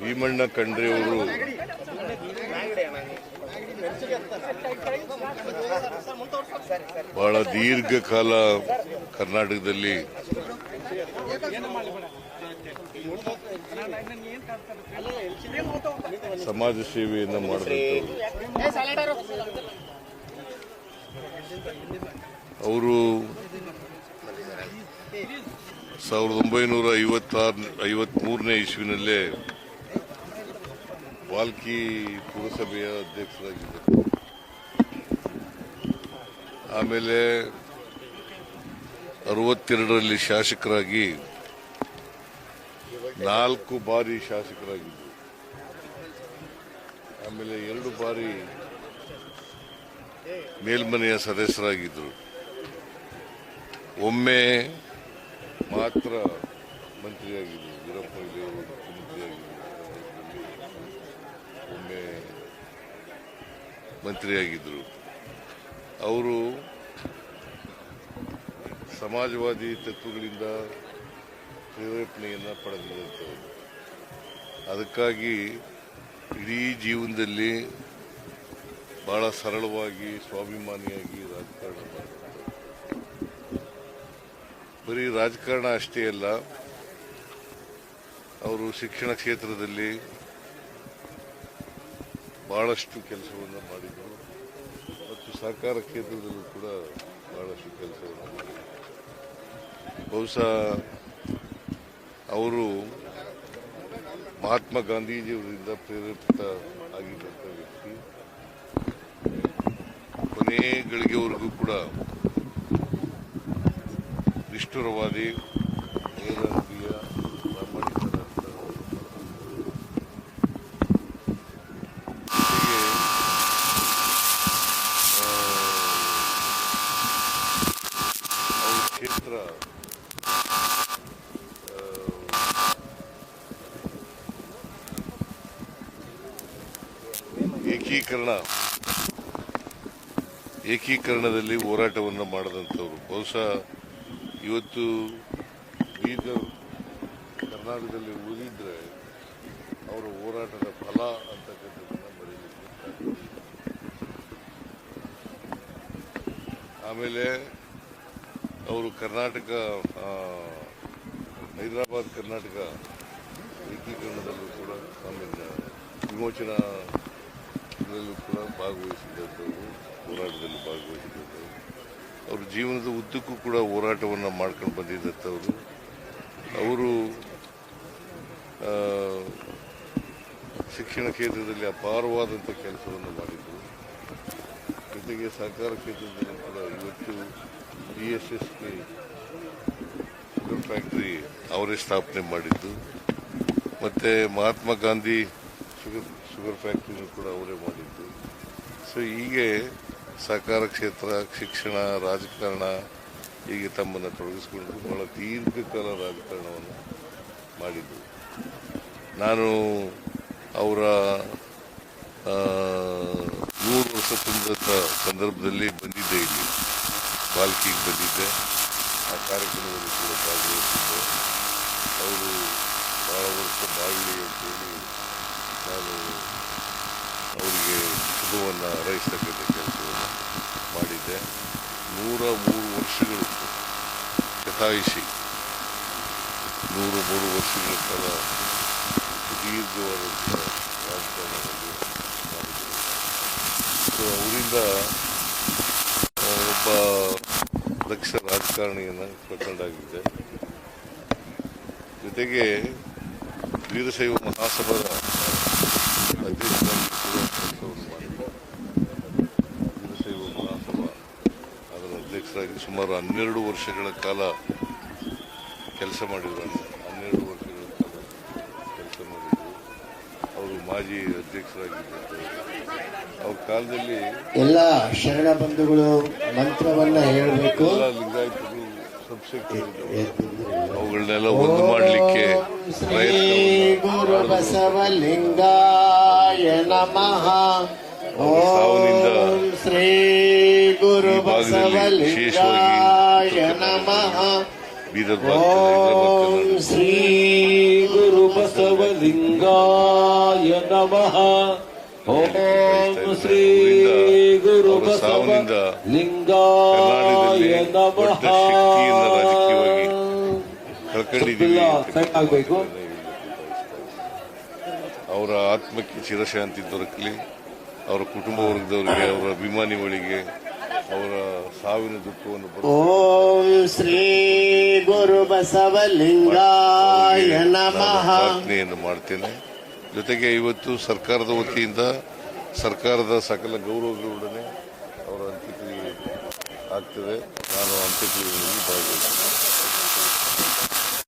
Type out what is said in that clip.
ಭೀಮಣ್ಣ ಖಂಡ್ರೆಯವರು ಬಹಳ ದೀರ್ಘಕಾಲ ಕರ್ನಾಟಕದಲ್ಲಿ ಸಮಾಜ ಸೇವೆಯನ್ನು ಮಾಡಬೇಕು ಅವರು ಸಾವಿರದ ಒಂಬೈನೂರ ಐವತ್ತಾರು, ಐವತ್ಮೂರನೇ ಇಸ್ವಿನಲ್ಲೇ ವಾಲ್ಕಿ ಪುರಸಭೆಯ ಅಧ್ಯಕ್ಷರಾಗಿದ್ದರು ಆಮೇಲೆ ಅರವತ್ತೆರಡರಲ್ಲಿ ಶಾಸಕರಾಗಿ ನಾಲ್ಕು ಬಾರಿ ಶಾಸಕರಾಗಿದ್ದರು ಆಮೇಲೆ ಎರಡು ಬಾರಿ ಮೇಲ್ಮನೆಯ ಸದಸ್ಯರಾಗಿದ್ದರು. ಒಮ್ಮೆ ಮಾತ್ರ ಮಂತ್ರಿಯಾಗಿದ್ದರು ವೀರಪ್ಪ ಮೊಯ್ಲಿಯವರು ಮುಖ್ಯಮಂತ್ರಿಯಾಗಿದ್ದರು ಒಮ್ಮೆ ಮಂತ್ರಿಯಾಗಿದ್ದರು. ಅವರು ಸಮಾಜವಾದಿ ತತ್ವಗಳಿಂದ ಪ್ರೇರೇಪಣೆಯನ್ನು ಪಡೆದಿರುವಂಥವರು. ಅದಕ್ಕಾಗಿ ಇಡೀ ಜೀವನದಲ್ಲಿ ಬಹಳ ಸರಳವಾಗಿ ಸ್ವಾಭಿಮಾನಿಯಾಗಿ ರಾಜಕಾರಣ ಮಾಡಿದ್ರು. ಬರೀ ರಾಜಕಾರಣ ಅಷ್ಟೇ ಅಲ್ಲ, ಅವರು ಶಿಕ್ಷಣ ಕ್ಷೇತ್ರದಲ್ಲಿ ಬಹಳಷ್ಟು ಕೆಲಸವನ್ನು ಮಾಡಿದರು ಮತ್ತು ಸರ್ಕಾರ ಕ್ಷೇತ್ರದಲ್ಲೂ ಕೂಡ ಬಹಳಷ್ಟು ಕೆಲಸವನ್ನು ಮಾಡಿದರು. ಬಹುಶಃ ಅವರು ಮಹಾತ್ಮ ಗಾಂಧೀಜಿಯವರಿಂದ ಪ್ರೇರೇಪಿತ ಆಗಿದ್ದಂಥ ವ್ಯಕ್ತಿ, ಕೊನೆಗಳಿಗೆವರೆಗೂ ಕೂಡ ನಿಷ್ಠುರವಾದಿ ಏಕೀಕರಣ ಏಕೀಕರಣದಲ್ಲಿ ಹೋರಾಟವನ್ನು ಮಾಡಿದಂಥವ್ರು. ಬಹುಶಃ ಇವತ್ತು ಬೀದರ್ ಕರ್ನಾಟಕದಲ್ಲಿ ಉಳಿದಿದ್ರೆ ಅವರ ಹೋರಾಟದ ಫಲ ಅಂತಕ್ಕಂಥದ್ದನ್ನು ಬರೀಲಿಕ್ಕೆ ಆಮೇಲೆ ಅವರು ಕರ್ನಾಟಕ ಹೈದರಾಬಾದ್ ಕರ್ನಾಟಕ ಏಕೀಕರಣದಲ್ಲೂ ಕೂಡ ಆಮೇಲೆ ವಿಮೋಚನಾ ಇದರಲ್ಲೂ ಕೂಡ ಭಾಗವಹಿಸಿದಂಥವ್ರು, ಹೋರಾಟದಲ್ಲಿ ಭಾಗವಹಿಸಿದಂಥವ್ರು. ಅವ್ರ ಜೀವನದ ಉದ್ದಕ್ಕೂ ಕೂಡ ಹೋರಾಟವನ್ನು ಮಾಡ್ಕೊಂಡು ಬಂದಿದ್ದಂಥವ್ರು ಅವರು ಶಿಕ್ಷಣ ಕ್ಷೇತ್ರದಲ್ಲಿ ಅಪಾರವಾದಂಥ ಕೆಲಸವನ್ನು ಮಾಡಿದರು. ಜೊತೆಗೆ ಸಹಕಾರ ಕ್ಷೇತ್ರದಲ್ಲಿ ಕೂಡ ಇವತ್ತು B S S sugar factory ಅವರೇ ಸ್ಥಾಪನೆ ಮಾಡಿದ್ದು. ಮತ್ತು ಮಹಾತ್ಮ ಗಾಂಧಿ ಶುಗರ್ ಶುಗರ್ ಫ್ಯಾಕ್ಟ್ರಿನೂ ಕೂಡ ಅವರೇ ಮಾಡಿದ್ದು. ಸೊ ಹೀಗೆ ಸಹಕಾರ ಕ್ಷೇತ್ರ, ಶಿಕ್ಷಣ, ರಾಜಕಾರಣ ಹೀಗೆ ತಮ್ಮನ್ನು ತೊಡಗಿಸಿಕೊಂಡು ಬಹಳ ದೀರ್ಘಕಾಲ ರಾಜಕಾರಣವನ್ನು ಮಾಡಿದ್ದು. ನಾನು ಅವರ ಮೂರು ವರ್ಷ ತುಂಬಿದ ಸಂದರ್ಭದಲ್ಲಿ ಬಂದಿದ್ದೆ ಇಲ್ಲಿ. ಬಾಲ್ಕಿಗೆ ಬಂದಿದ್ದೆ. ಆ ಕಾರ್ಯಕ್ರಮದಲ್ಲಿ ಕೂಡ ಭಾಗವಹಿಸಿದ್ದೆ. ಅವರು ಭಾಳ ವರ್ಷ ಬಾಳಲಿ ಅಂತೇಳಿ ನಾನು ಅವರಿಗೆ ಶುಭವನ್ನು ಹಾರೈಸ್ತಕ್ಕಂಥ ಕೆಲಸವನ್ನು ಮಾಡಿದ್ದೆ. ನೂರ ಮೂರು ವರ್ಷಗಳು ಕಥಾಯಿಸಿ ನೂರು ಮೂರು ವರ್ಷಗಳ ಕಾಲ ಸುದೀರ್ಘವಾದಂಥ ರಾಜಕಾರಣದಲ್ಲಿ ಮಾಡಿದ್ದರು ಸೊ ಅವರಿಂದ ಒಬ್ಬ ದಕ್ಷ ರಾಜಕಾರಣಿಯನ್ನು ಕಳ್ಕೊಂಡಾಗಿದೆ ಜೊತೆಗೆ ವೀರಶೈವ ಮಹಾಸಭಾದ ಸುಮಾರು ಹನ್ನೆರಡು ವರ್ಷಗಳ ಕಾಲ ಕೆಲಸ ಮಾಡಿದ್ರು ಹನ್ನೆರಡು ವರ್ಷಗಳ ಕಾಲ ಕೆಲಸ ಮಾಡಿದ್ರು. ಅವರು ಮಾಜಿ ಅಧ್ಯಕ್ಷರಾಗಿದ್ದರು. ಅವ್ರ ಕಾಲದಲ್ಲಿ ಎಲ್ಲ ಶರಣ ಬಂಧುಗಳು ಮಂತ್ರವನ್ನ ಹೇಳಬೇಕು. ಲಿಂಗಾಯತರು ಅವುಗಳನ್ನೆಲ್ಲ ಒಂದು ಮಾಡಲಿಕ್ಕೆ ಗುರು ಬಸವಲಿಂಗಾಯ ನಮಃ. ಓ ಓಂ ಶ್ರೀ ಭಾಗದಲ್ಲಿ ವಿಶೇಷವಾಗಿ ನಮಃ. ಓಂ ಶ್ರೀ ಗುರು ಬಸವಲಿಂಗಾಯ ನಮಃ. ಓಂ ಶ್ರೀ ಗುರು ಬಸವನಿಂದ ಲಿಂಗಾಯ ನಮಃ. ಆಗ್ಬೇಕು. ಅವರ ಆತ್ಮಕ್ಕೆ ಚಿರಶಾಂತಿ ದೊರಕಲಿ. ಅವರ ಕುಟುಂಬ ವರ್ಗದವರಿಗೆ ಅವರ ಅಭಿಮಾನಿಗಳಿಗೆ ಅವರ ಸಾವಿನ ದುಃಖವನ್ನು ಓಂ ಶ್ರೀ ಗುರು ಬಸವಲಿಂಗಾಯ ನಮಃ. ಪ್ರಾರ್ಥನೆಯನ್ನು ಮಾಡ್ತೇನೆ. ಜೊತೆಗೆ ಇವತ್ತು ಸರ್ಕಾರದ ವತಿಯಿಂದ ಸರ್ಕಾರದ ಸಕಲ ಗೌರವಗಳೊಡನೆ ಅವರ ಅಂತ್ಯಕ್ರಿಯೆ ಆಗ್ತದೆ. ನಾನು ಅಂತ್ಯಕ್ರಿಯೆಯಲ್ಲಿ ಭಾಗವಹಿಸ್ತೇನೆ